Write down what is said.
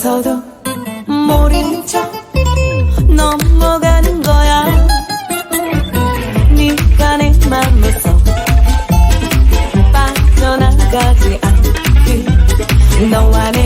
서도 모르는 척 넘어가는 거야. 네가 내 맘에서 빠져나가지 않길 너와 내